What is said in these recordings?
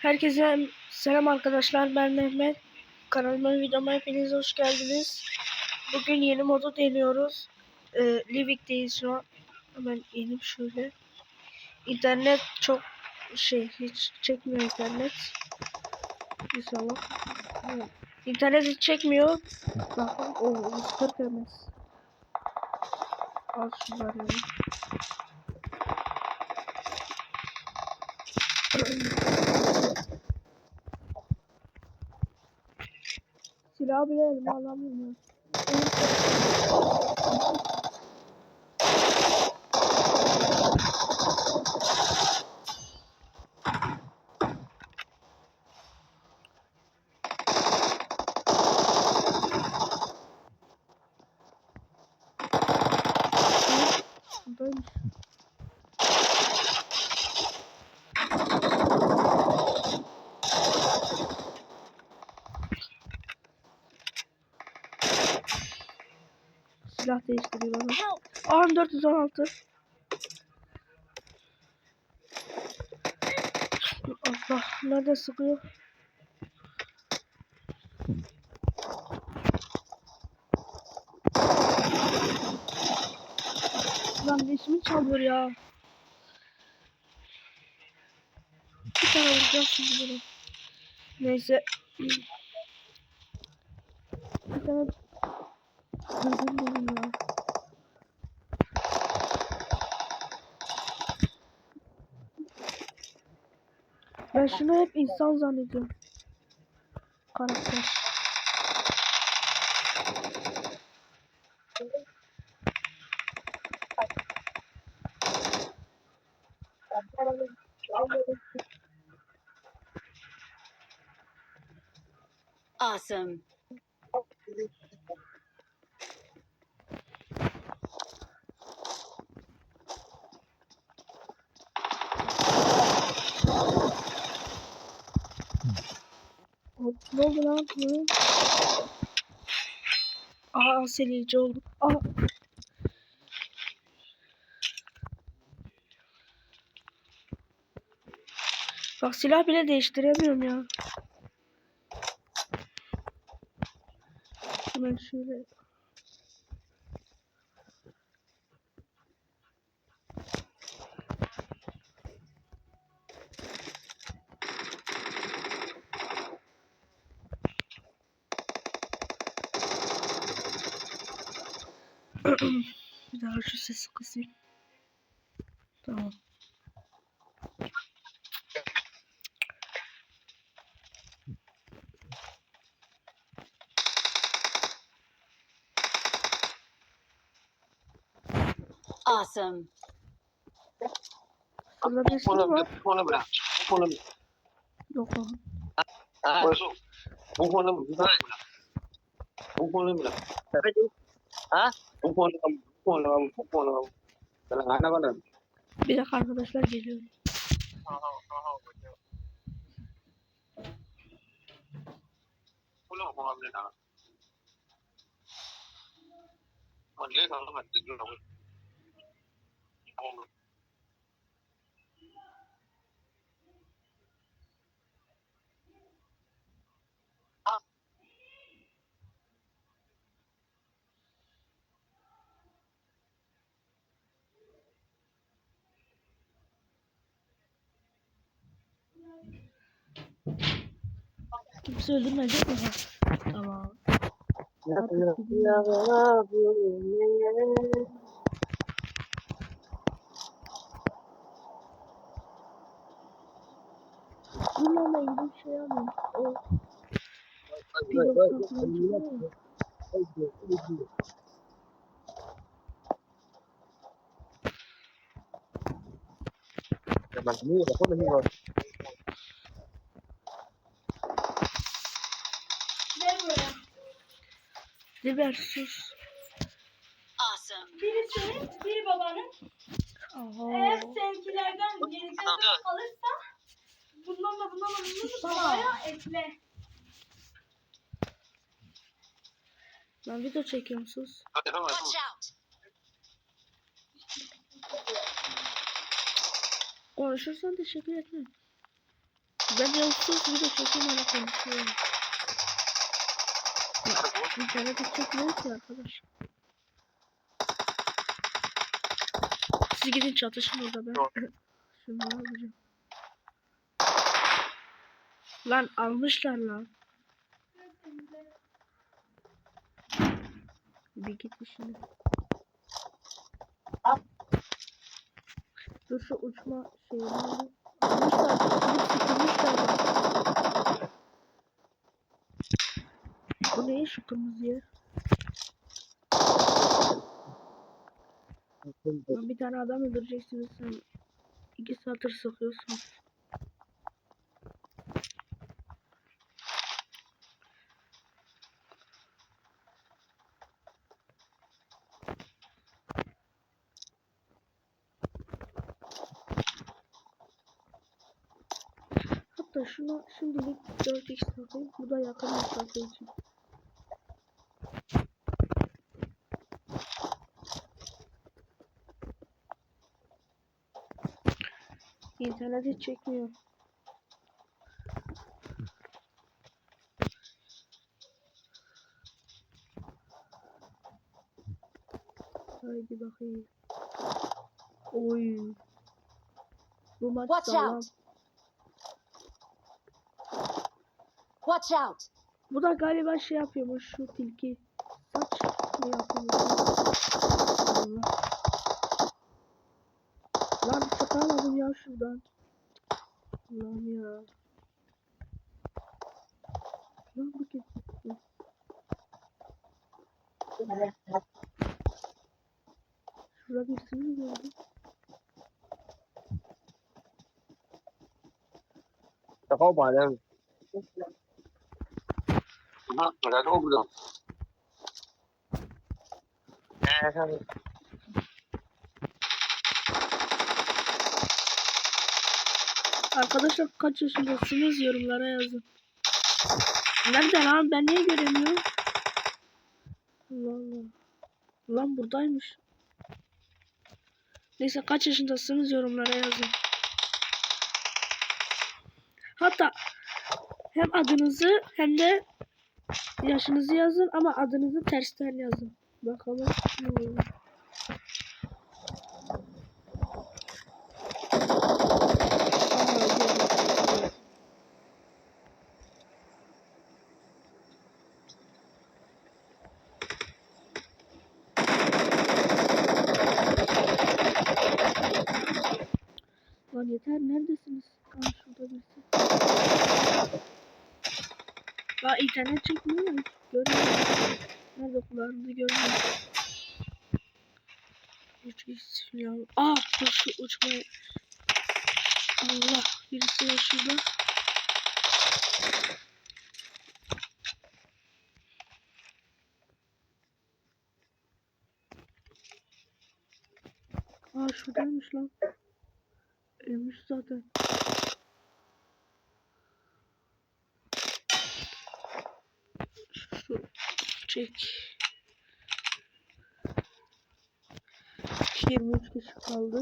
Herkese selam arkadaşlar ben Mehmet. Kanalıma videoma hepiniz hoş geldiniz. Bugün yeni modu deniyoruz. Ee, Livik'teyiz şu an. Hemen inip şöyle. İnternet çok şey hiç çekmiyor internet. İnşallah. Evet. İnternet hiç çekmiyor. Bakın o 140 ms. Al şunları. yani. Silah bile elime alamıyorum. Silah değiştiriyor bana. Help! Arm 416. Allah nerede sıkıyor? Lan resmi çalıyor ya. Bir tane vuracağım şimdi bunu. Neyse. Bir tane Dürbün buldum ya. Ben şunu hep insan zannediyorum. Karakter. Awesome. Hop, Ne oldu lan? Ne? Aa selici oldu. Aa. Bak silah bile değiştiremiyorum ya. Hemen şöyle. Bir daha şu sesi kısayım. Tamam. Awesome. Burada bir şey Bunu var. bunu bırak. Bunu Yok oğlum. ha bu konu bırak. Bu konu bırak. Ha? Bu konu bu konu bu konu. Kalau ana mana? Bir dakika arkadaşlar geliyor. Pulau Kimse öldürmeyecek mi? Tamam. Bunlarla ilgili şey alayım. O pilot satın Mas ni sus. Awesome. Biri senin, biri babanın. Aha. Eğer seninkilerden yediklerden kalırsa bundan da bundan da bundan da babaya ekle. Ben video çekiyorum sus. Watch out. Konuşursan teşekkür etmem. Ben de sus de çekeyim hala konuşuyorum. Ya, İnternete çekmiyor ki arkadaş. Siz gidin çatışın orada ben. Şunları alacağım. Lan almışlar lan. Bir git işine. Dur şu uçma şeyini. Almışlar. Sıkılmışlar. Bu ne şu kırmızı yer? Lan bir tane adam öldüreceksiniz sen. İki satır sıkıyorsun. Hatta şuna şimdilik 4x takayım. Bu da yakın mesafe için. İnternet hiç çekmiyor. Haydi bakayım. Oy. Bu maç Watch sağlam. out. Watch out. Bu da galiba şey yapıyormuş şu tilki. Saç mı yapıyormuş? Allah. Ben bıçak almadım ya şuradan. Allah'ım ya. Lan bu kim? Şurada birisini mi gördüm? Defa badem. Ha, zaten o burada. Evet, evet. Arkadaşlar kaç yaşındasınız yorumlara yazın. Nerede lan ben niye göremiyorum? Allah Allah. Lan buradaymış. Neyse kaç yaşındasınız yorumlara yazın. Hatta hem adınızı hem de yaşınızı yazın ama adınızı tersten yazın. Bakalım ne. Aa, gördüm. Lan yeter neredesiniz? Aa şurada birisi. Aa internet çekmiyor mu? Görmüyorum. Nerede kulağınızı görmüyorum. Üç ya. Aa dur şu uçmayı. Allah birisi var şurada. Aa şuradaymış lan. Ölmüş zaten. Şu çek. 23 kişi kaldı.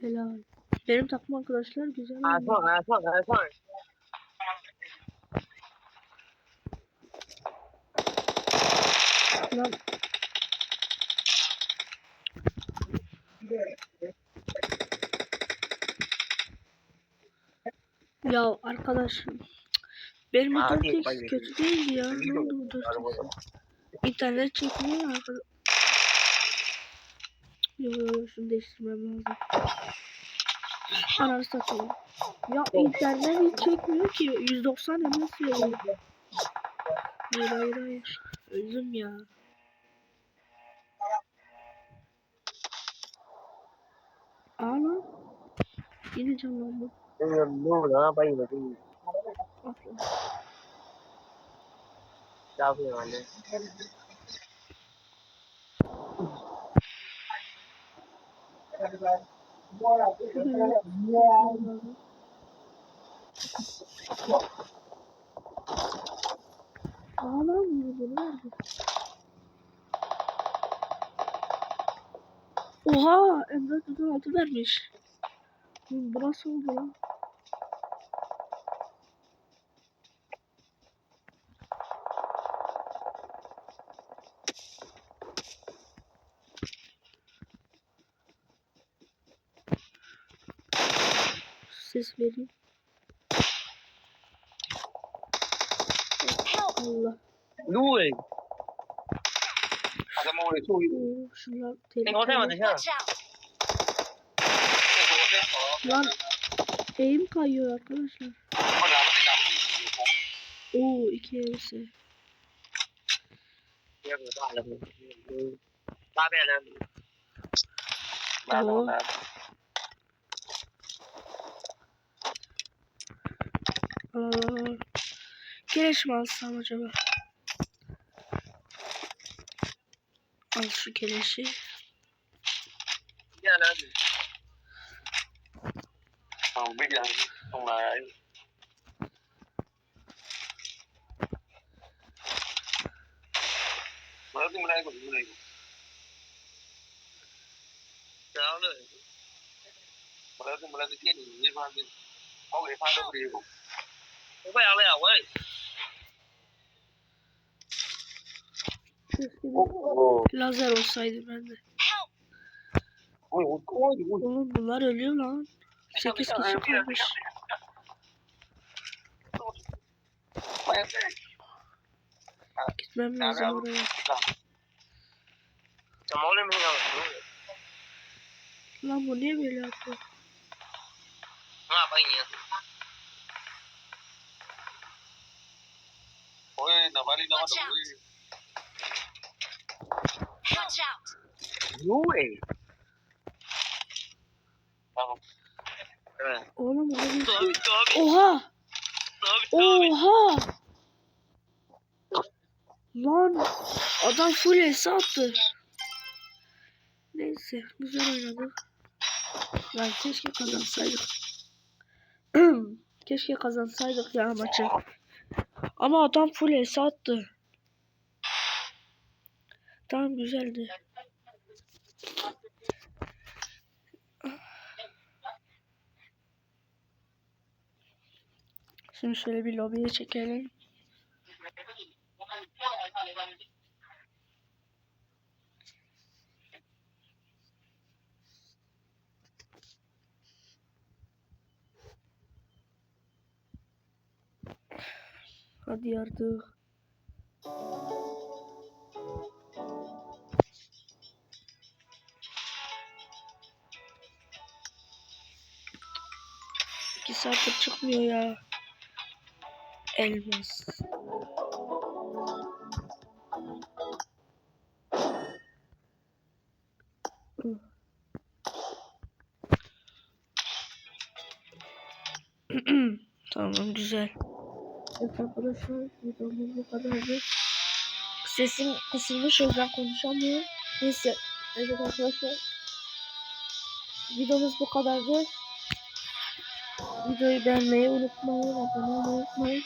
Helal. Benim takım arkadaşlar güzel. À, oynuyor. thôi, Lan. Ya arkadaşım. Benim motor kötü değildi ya. Ne oldu bu dört İnternet çekmiyor ya arkadaş. Yo yo yo şunu değiştirmem lazım. Ananı satayım. Ya internet hiç çekmiyor ki. 190 ms veriyor. Hayır hayır hayır. Öldüm ya. Aa lan. Yine canlandı. Mua nữa, bay mà đi. Aferin. Đâu bây giờ đi. Şuraya. Ağlar bunu verdi? Oha M416 vermiş. Bu nasıl oldu lan? Ses vereyim. Allah. Lui. Adam oraya iyi. Oo, şunlar Sen o zaman tehlikeli. dışarı. Watch out! Lan eğim kayıyor arkadaşlar. Oo iki elbise. ba Aa, 铁石吗？老子看，我。看，我。Lazer olsaydı bende. Oğlum bunlar ölüyor lan. 8 kişi kalmış. Gitmem lazım oraya. Lan bu niye böyle yapıyor? Niya? Ôi, nó ba đi nó Watch out. Ui. Tamam. Evet. Oğlum Tabii şey. tabii. Oha! Tabii. Oha! Lan adam full S attı. Neyse güzel oynadık. Lan keşke kazansaydık. keşke kazansaydık ya maçı. Ama adam full S attı. Tamam güzeldi. Şimdi şöyle bir lobiye çekelim. Hadi artık. Çıkmıyor ya. Elmas. tamam güzel. Arkadaşlar videomuz bu kadardı. Sesim kısılmış o yüzden konuşamıyorum. Neyse. Evet arkadaşlar. Videomuz bu kadardı. Videoyu beğenmeyi unutmayın. Abone olmayı unutmayın.